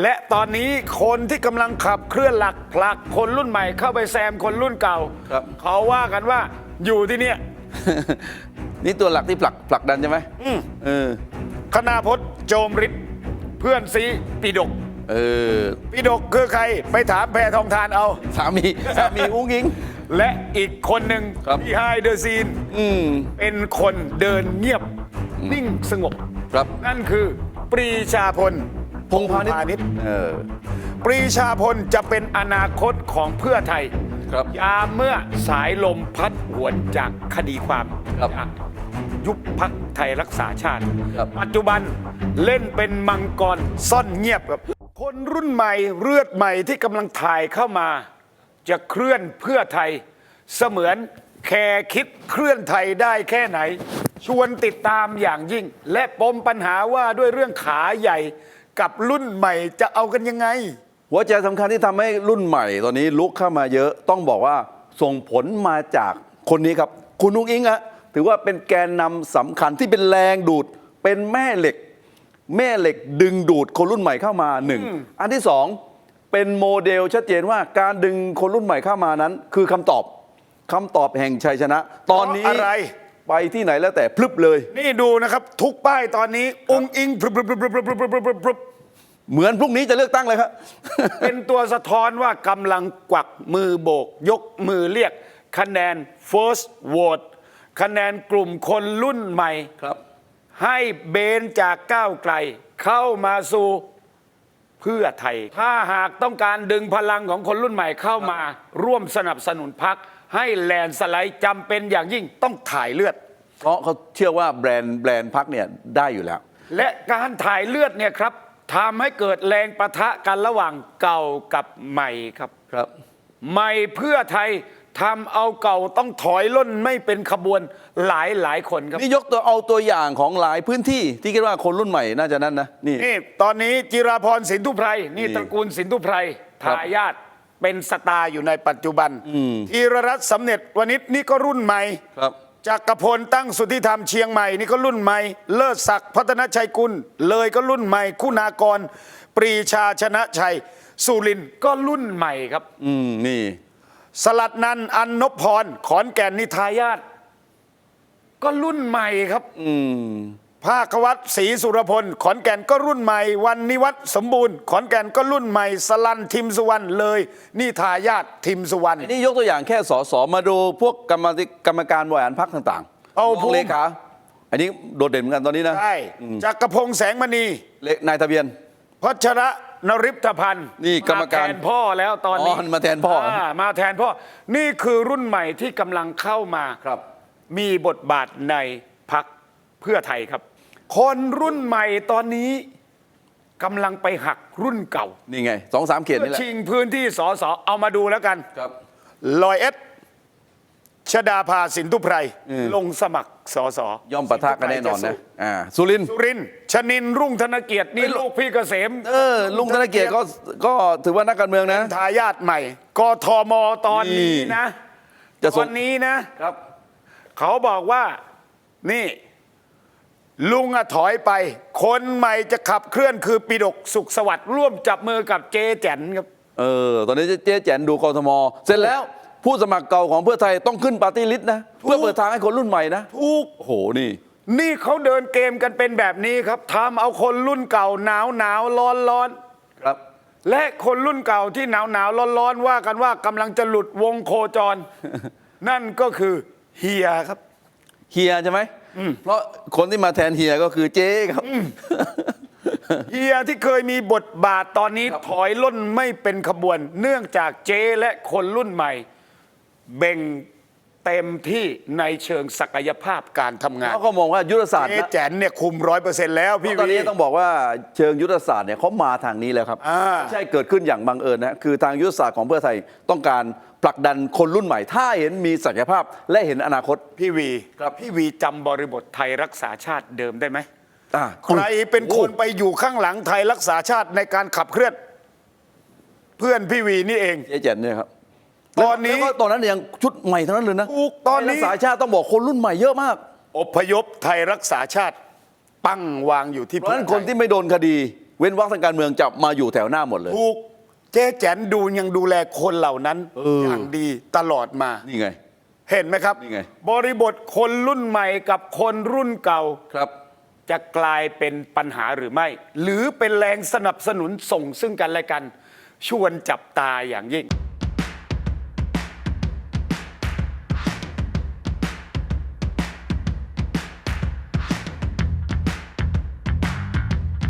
และตอนนี้คนที่กำลังขับเคลื่อนหลักผลักคนรุ่นใหม่เข้าไปแซมคนรุ่นเก่า ครับ เขาว่ากันว่าอยู่ที่เนี่ย นี่ตัวหลักที่ผลักผลักดันใช่ไหมอืม เออ คณาพจน์โจมฤทธิ์เพื่อนซีปีดกเออ ปีดกคือใครไปถามแพทองทานเอา สามีสามีอุ้งอิง และอีกคนหนึ่งครับที่ไฮเดอร์ซีน อืม เป็นคนเดินเงียบนิ่งสงบ ครับ นั่นคือปรีชาพล พงษ์พาณิชย์ณิชย์เออปรีชาพลจะเป็นอนาคตของเพื่อไทยครับยามเมื่อสายลมพัดหวนจากคดีความครับจากยุบพักไทยรักษาชาติ ครับ ปัจจุบันเล่นเป็นมังกรซ่อนเงียบครับคนรุ่นใหม่เลือดใหม่ที่กำลังถ่ายเข้ามา จะเคลื่อนเพื่อไทย เสมือนแคร์คิดเคลื่อนไทยได้แค่ไหน ชวนติดตามอย่างยิ่ง และปมปัญหาว่าด้วยเรื่องขาใหญ่ กับรุ่นใหม่จะเอากันยังไง หัวใจสำคัญที่ทำให้รุ่นใหม่ตอนนี้ลุกเข้ามาเยอะต้องบอกว่าส่งผลมาจากคนนี้ครับ คุณนุ้งอิงอะถือว่าเป็นแกนนำสำคัญที่เป็นแรงดูด เป็นแม่เหล็ก แม่เหล็กดึงดูดคนรุ่นใหม่เข้ามาหนึ่งอันที่สองเป็นโมเดลชัดเจนว่าการดึงคนรุ่นใหม่เข้ามานั้น คือคำตอบคำตอบแห่งชัยชนะ ตอนนี้เพราะอะไร ไปที่ไหนแล้วแต่พลึบเลย นี่ดูนะครับทุกป้ายตอนนี้องค์อิงพรึบพรึบพรึบพรึบพรึบพรึบพรึบพรึบพรึบเหมือนพรุ่งนี้จะเลือกตั้งเลยครับ เป็นตัวสะท้อนว่ากำลังกวักมือโบก ยกมือเรียก คะแนน first vote คะแนนกลุ่มคนรุ่นใหม่ ครับ ให้เบนจากก้าวไกล เข้ามาสู่เพื่อไทย ถ้าหากต้องการดึงพลังของคนรุ่นใหม่เข้ามา ร่วมสนับสนุนพัก ให้แลนด์สไลด์จำเป็นอย่างยิ่งต้องถ่ายเลือด เพราะเขาเชื่อว่าแบรนด์แบรนด์พักเนี่ยได้อยู่แล้ว และการถ่ายเลือดเนี่ยครับทำให้เกิดแรงประทะกันระหว่างเก่ากับใหม่ครับ ครับ ใหม่เพื่อไทยทำเอาเก่าต้องถอยล่นไม่เป็นขบวนหลายหลายคนครับ นี่ยกตัวเอาตัวอย่างของหลายพื้นที่ที่คิดว่าคนรุ่นใหม่น่าจะนั่นนะนี่ นี่ตอนนี้จิราพรสินทุไพรนี่นี่ตระกูลสินทุไพรครับทายาท เป็นสตาร์อยู่ในปัจจุบันธีรรัตน์สำเร็จวณิชนี่ก็รุ่นใหม่ครับจักรพลตั้งสุทธิธรรมเชียงใหม่นี่ก็รุ่นใหม่ เลิศศักดิ์พัฒนชัยกุล เลยก็รุ่นใหม่ คุณากร ปรีชาชนะชัย สุรินทร์ก็รุ่นใหม่ครับ อืมนี่ สลัดนันท์อันนพพรขอนแก่นนิทายาทก็รุ่นใหม่ครับ อืม ภาควัตรศรีสุรพล ขอนแก่นก็รุ่นใหม่ วันนิวัฒน์สมบูรณ์ ขอนแก่นก็รุ่นใหม่ สลันทิมสุวรรณเลย นี่ทายาททิมสุวรรณนี่ยกตัวอย่างแค่สสมาดูพวกกรรมธิกรรมการบริหารพักต่างๆเอารภูองมิเลขาอันนี้โดดเด่นเหมือนกันตอนนี้นะใช่จักรพงษ์แสงมณีเลนายทะเบียนพัชระนริพพันธ์นี่กรรมการแทนพ่อแล้วตอนนี้อ๋อมาแทนพ่ออ่ามาแทนพ่อ นี่คือรุ่นใหม่ที่กำลังเข้ามาครับ มีบทบาทในพักเพื่อไทยครับ คนรุ่นใหม่ตอนนี้กำลังไปหักรุ่นเก่านี่ไงสองสามเขตเพื่อนี่แหละชิงพื้นที่สอสอเอามาดูแล้วกัน ครับ ลอยเอ็ดชดาภาสินทุไพร อืม ลงสมัครสอสอย่อมปะทะกันแน่นอนนะอ่าสุรินทร์ สุรินทร์ชนินทร์รุ่งธนเกียรตินี่เอ้ย ลูกพี่เกษมเออลุงธนเกียรติก็ก็ถือว่านักการเมืองนะ ทายาทใหม่กทมตอนนี้นี่นะจะตส่องนนี้นะ ครับ เขาบอกว่านี่ ลุงอะถอยไป คนใหม่จะขับเคลื่อนคือปิดกสุขสวัสดิ์ร่วมจับมือกับเจแจนครับ เออ ตอนนี้เจ๊แจนดูกทม เสร็จแล้วผู้สมัครเก่าของเพื่อไทยต้องขึ้นปาร์ตี้ลิสต์นะ เพื่อเปิดทางให้คนรุ่นใหม่นะทุกโอ้โห นี่ นี่เขาเดินเกมกันเป็นแบบนี้ครับทำเอาคนรุ่นเก่าหนาวหนาวร้อนร้อนครับ และคนรุ่นเก่าที่หนาวหนาวร้อนร้อนว่ากันว่ากำลังจะหลุดวงโคจร นั่นก็คือเฮียครับ เฮียใช่ไหมเพราะคนที่มาแทนเฮียก็คือเจ๊ครับเฮียที่เคยมีบทบาทตอนนี้ถอยล่นไม่เป็นขบวน เนื่องจากเจ๊และคนรุ่นใหม่ เบ่ง เต็มที่ในเชิงศักยภาพการทำงานเขาก็มองว่ายุทธศาสตร์เจ๊นะแจนเนี่ยคุมร้อยเปอร์เซ็นต์แล้วพี่ตอนวี นี้ต้องบอกว่าเชิงยุทธศาสตร์เนี่ยเขามาทางนี้แล้วครับอ่า ไม่ใช่เกิดขึ้นอย่างบังเอิญนะคือทางยุทธศาสตร์ของเพื่อไทยต้องการผลักดันคนรุ่นใหม่ ถ้าเห็นมีศักยภาพและเห็นอนาคต พี่วีครับ พี่วีจำบริบทไทยรักษาชาติเดิมได้ไหมอ่าใครเป็นคนไปอยู่ข้างหลังไทยรักษาชาติในการขับเคลื่อน เพื่อนพี่วีนี่เอง เจ๊แจนเนี่ยครับ ตอนนี้แล้วก็ตอนนั้นยังชุดใหม่ทั้งนั้นเลยนะถูกตอนนี้ ไทยรักษาชาติต้องบอกคนรุ่นใหม่เยอะมากอพยพไทยรักษาชาติ ปั้งวางอยู่ที่เพราะฉะนั้นคนที่ไม่โดนคดี เว้นวรรคทางการเมืองจะมาอยู่แถวหน้าหมดเลย ถูกเจ๊แจนดูยังดูแลคนเหล่านั้นเออออย่างดีตลอดมา นี่ไง เห็นไหมครับ นี่ไง บริบทคนรุ่นใหม่กับคนรุ่นเก่า ครับ จะกลายเป็นปัญหาหรือไม่ หรือเป็นแรงสนับสนุนส่งซึ่งกันและกัน ชวนจับตาอย่างยิ่ง